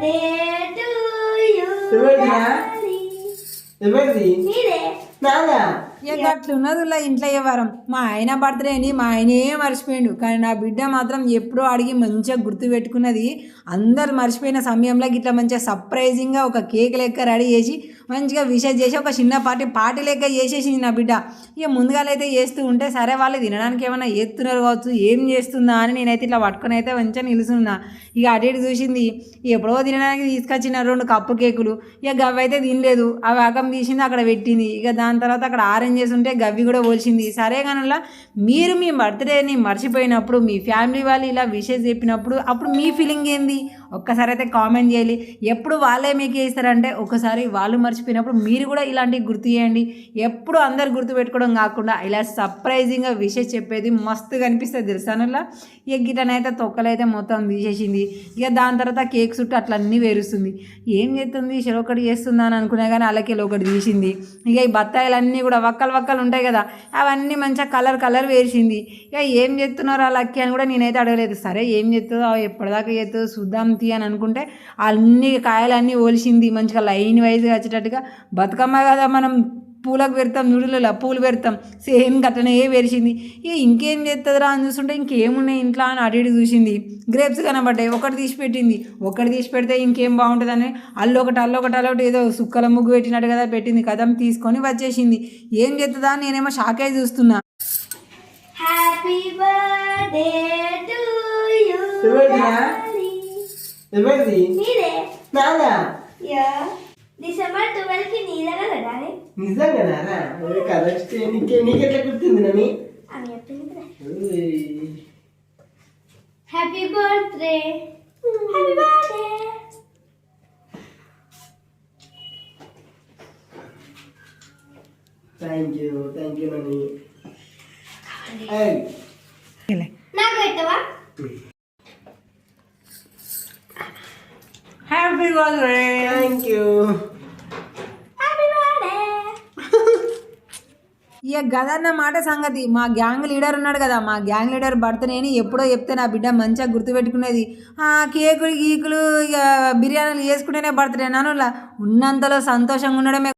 birthday to you. Birthday. Birthday. ನಾನಾ ఇక అట్లున్నది ఇంట్లో వ్యవహారం మా ఆయన బర్త్డే అని మా ఆయనే మర్చిపోయాడు. కానీ నా బిడ్డ మాత్రం ఎప్పుడో అడిగి మంచిగా గుర్తు పెట్టుకున్నది అందరు మర్చిపోయిన సమయంలో ఇట్లా మంచిగా సర్ప్రైజింగ్గా ఒక కేక్ లెక్క రెడీ చేసి మంచిగా విషెస్ చేసి ఒక చిన్న పార్టీ పార్టీ లెక్క చేసేసింది నా బిడ్డ. ఇక ముందుగాలైతే చేస్తూ ఉంటే సరే వాళ్ళు తినడానికి ఏమైనా చేస్తున్నారు కావచ్చు ఏం చేస్తుందా అని నేనైతే ఇట్లా పట్టుకొని అయితే మంచిగా నిలుస్తున్నా ఇక అటు ఇటు చూసింది ఎప్పుడో తినడానికి తీసుకొచ్చిన రెండు కప్పు కేకులు ఇక గవ్వి అయితే తినలేదు. అవి ఆకం తీసింది అక్కడ పెట్టింది. ఇక దాని తర్వాత అక్కడ ఆరెంజెస్ చేస్తుంటే గవ్వి కూడా పోల్చింది. సరే కానలా మీరు మీ బర్త్డేని మర్చిపోయినప్పుడు మీ ఫ్యామిలీ వాళ్ళు ఇలా విషెస్ చెప్పినప్పుడు అప్పుడు మీ ఫీలింగ్ ఏంది? ఒక్కసారి అయితే కామెంట్ చేయాలి. ఎప్పుడు వాళ్ళే మీకు చేస్తారంటే ఒకసారి వాళ్ళు మర్చిపోయినప్పుడు మీరు కూడా ఇలాంటివి గుర్తు చేయండి. ఎప్పుడు అందరు గుర్తు పెట్టుకోవడం కాకుండా ఇలా సర్ప్రైజింగ్గా విషెస్ చెప్పేది మస్తుగా అనిపిస్తుంది తెలుసానులా ఇక గిటనైతే తొక్కలైతే మొత్తం తీసేసింది. ఇక దాని తర్వాత కేక్ చుట్టూ అట్లా అన్నీ వేరుస్తుంది ఏం చేస్తుంది? ఒకటి చేస్తుందా అని అనుకున్నా కానీ అలాగే ఒకటి తీసింది. ఇక ఈ బత్తాయిలన్నీ కూడా వక్కలు వక్కలు ఉంటాయి కదా అవన్నీ మంచిగా కలర్ కలర్ వేసింది ఇక ఏం చేస్తున్నారు ఆ లక్కీ అని కూడా నేనైతే అడగలేదు. సరే ఏం చేస్తుందో ఎప్పటిదాకా చేస్తుందో చూద్దాం. తీ అని అనుకుంటే అన్ని కాయలన్నీ ఓలిసింది మంచిగా లైన్ వైజ్గా వచ్చేటట్టుగా. బతుకమ్మ కదా మనం పూలకు పెడతాం నుడులలో పూలు పెడతాం సేమ్ గట్టనే పెరిచింది ఇక ఇంకేం చేస్తుందిరా అని చూస్తుంటే ఇంకేమున్నాయి ఇంట్లో అని అటు ఇటు చూసింది. గ్రేప్స్ కనబడ్డాయి ఒకటి తీసి పెట్టింది. ఒకటి తీసి పెడితే ఇంకేం బాగుంటుందని అల్లు ఒకటి అల్లు ఒకటి అల్లు ఒకటి ఏదో సుక్కల ముగ్గు పెట్టినట్టు కదా పెట్టింది కదం తీసుకొని వచ్చేసింది. ఏం చేస్తుందా అని నేనేమో షాక్ అయి చూస్తున్నా. Happy birthday to you. ఎవరిదిరా? Daddy. ఎవరిది నీదే. నాదా Yeah. డిసెంబర్ ట్వెల్వ్కి నీదేనా పెట్టాలి నిజంగానా కరెక్ట్ నీకే నీకెట్లా గుర్తుంది నని అని చెప్పింది కదా happy birthday happy birthday thank you thank you Nani ఏయ్, నాకు happy birthday thank you happy birthday ఇక గదన్న మాట సంగతి మా గ్యాంగ్ లీడర్ ఉన్నాడు కదా మా గ్యాంగ్ లీడర్ బర్త్డేని ఎప్పుడో చెప్తే నా బిడ్డ మంచిగా గుర్తుపెట్టుకునేది. ఆ కేకులు గీకులు ఇక బిర్యానీలు చేసుకుంటేనే బర్త్డే. నాను ఉన్నంతలో సంతోషంగా ఉండడమే